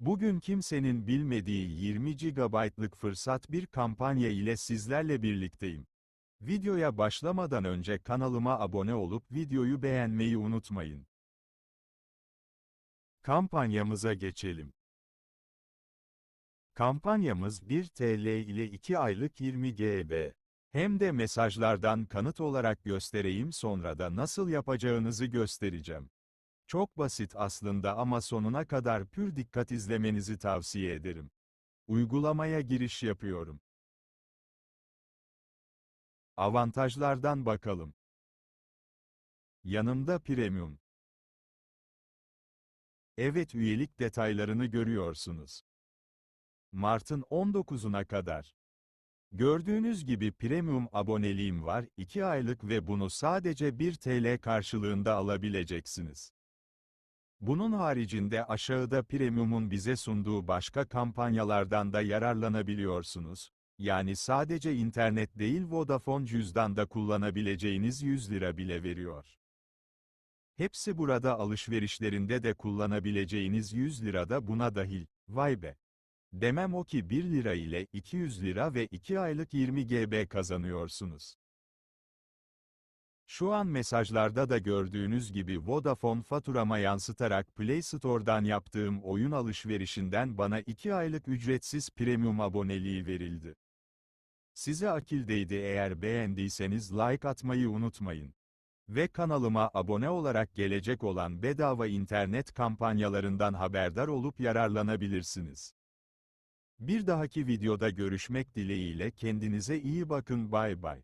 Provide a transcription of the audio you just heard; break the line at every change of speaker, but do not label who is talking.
Bugün kimsenin bilmediği 20 GB'lık fırsat bir kampanya ile sizlerle birlikteyim. Videoya başlamadan önce kanalıma abone olup videoyu beğenmeyi unutmayın. Kampanyamıza geçelim. Kampanyamız 1 TL ile 2 aylık 20 GB. Hem de mesajlardan kanıt olarak göstereyim sonra da nasıl yapacağınızı göstereceğim. Çok basit aslında ama sonuna kadar pür dikkat izlemenizi tavsiye ederim. Uygulamaya giriş yapıyorum. Avantajlardan bakalım. Yanımda premium. Evet üyelik detaylarını görüyorsunuz. Mart'ın 19'una kadar. Gördüğünüz gibi premium aboneliğim var, 2 aylık ve bunu sadece 1 TL karşılığında alabileceksiniz. Bunun haricinde aşağıda premium'un bize sunduğu başka kampanyalardan da yararlanabiliyorsunuz. Yani sadece internet değil Vodafone cüzdanda kullanabileceğiniz 100 lira bile veriyor. Hepsi burada alışverişlerinde de kullanabileceğiniz 100 lira da buna dahil. Vay be! Demem o ki 1 lira ile 200 lira ve 2 aylık 20 GB kazanıyorsunuz. Şu an mesajlarda da gördüğünüz gibi Vodafone faturama yansıtarak Play Store'dan yaptığım oyun alışverişinden bana 2 aylık ücretsiz premium aboneliği verildi. Size akildeydi eğer beğendiyseniz like atmayı unutmayın. Ve kanalıma abone olarak gelecek olan bedava internet kampanyalarından haberdar olup yararlanabilirsiniz. Bir dahaki videoda görüşmek dileğiyle kendinize iyi bakın bay bay.